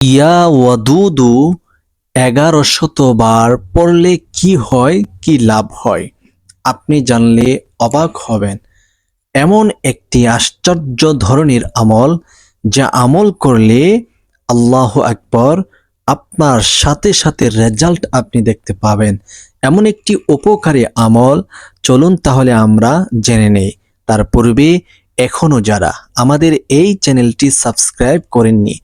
ইয়া ওয়াদুদু এগারো শতবার পড়লে কি হয়, কি লাভ হয়? আপনি জানলে অবাক হবেন। এমন একটি আশ্চর্য ধরনের আমল যা আমল করলে আল্লাহ আকবর আপনার সাথে সাথে রেজাল্ট আপনি দেখতে পাবেন। এমন একটি উপকারী আমল, চলুন তাহলে আমরা জেনে নেই। তার পূর্বে এখনও যারা আমাদের এই চ্যানেলটি সাবস্ক্রাইব করেননি,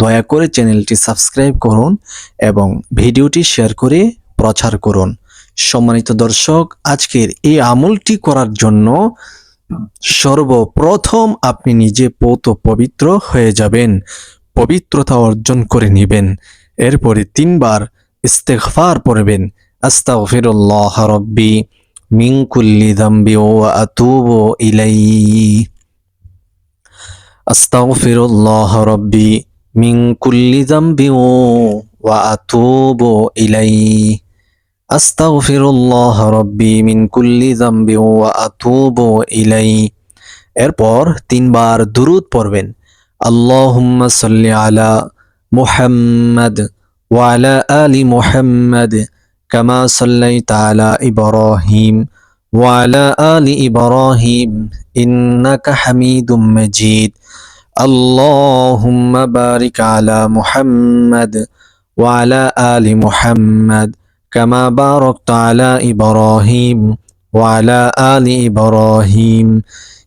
দয়া করে চ্যানেলটি সাবস্ক্রাইব করুন এবং ভিডিওটি শেয়ার করে প্রচার করুন। সম্মানিত দর্শক, আজকের এই আমলটি করার জন্য সর্বপ্রথম আপনি নিজে পৌত পবিত্র হয়ে যাবেন, পবিত্রতা অর্জন করে নেবেন। এরপরে তিনবার ইস্তেগফার পড়বেন। আস্তাগফিরুল্লাহ রব্বি মিন কুল্লি যামবি ওয়া আতুবু ইলাইহি। আস্তাগফিরুল্লাহ রব্বি মিন কুল্লি যামবি ওয়া আতুবু ইলাইহি। আস্তাগফিরুল্লাহ রব্বি মিন কুল্লি যামবি ওয়া আতুবু ইলাইহি। এরপর তিনবার দুরূদ পড়বেন। আল্লাহুম্মা সাল্লি আলা মুহাম্মাদ ওয়া আলা আলি মুহাম্মাদ কামা সাল্লাইতা আলা ইব্রাহিম। ওয়া আলা আলি ইব্রাহিম ইন্নাকা হামিদুম মাজিদ اللهم بارك على محمد وعلى آل محمد كما باركت على إبراهيم وعلى آل إبراهيم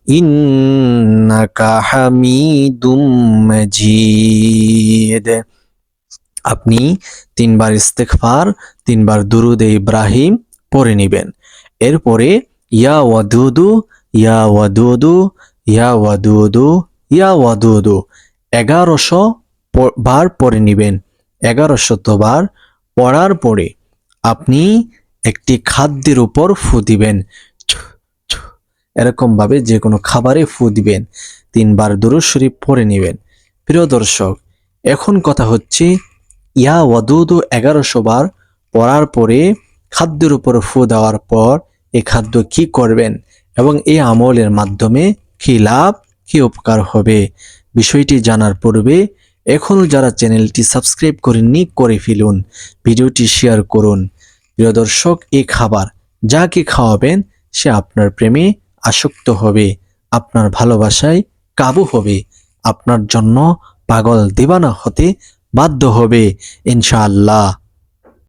إنك حميد مجيد আপনি তিনবার ইস্তেগফার তিনবার দুরুদে ইব্রাহিম পড়ে নেবেন এরপরে, ইয়া ওয়াদুদু ইয়া ওয়াদুদু ইয়া ওয়াদুদু ইয়া ওয়াদুদু। এগারোশো বার পড়ে নেবেন। এগারোশত বার পড়ার পরে আপনি একটি খাদ্যের উপর ফু দিবেন। এরকমভাবে যে কোনো খাবারে ফু দিবেন। তিনবার দুরুদ শরীফ পরে নেবেন। প্রিয় দর্শক, এখন কথা হচ্ছে, ইয়া ওয়াদুদু এগারোশো বার পড়ার পরে খাদ্যের উপর ফু দেওয়ার পর এই খাদ্য কি করবেন এবং এই আমলের মাধ্যমে কি লাভ, কি উপকার হবে? বিষয়টি জানার পূর্বে এখনও যারা চ্যানেলটি সাবস্ক্রাইব করেননি, করে ফেলুন। ভিডিওটি শেয়ার করুন। প্রিয় দর্শক এই খাবার যাকে খাওয়াবেন সে আপনার প্রেমে আসক্ত হবে, আপনার ভালোবাসায় কাবু হবে, আপনার জন্য পাগল দিবানা হতে বাধ্য হবে, ইনশাআল্লাহ।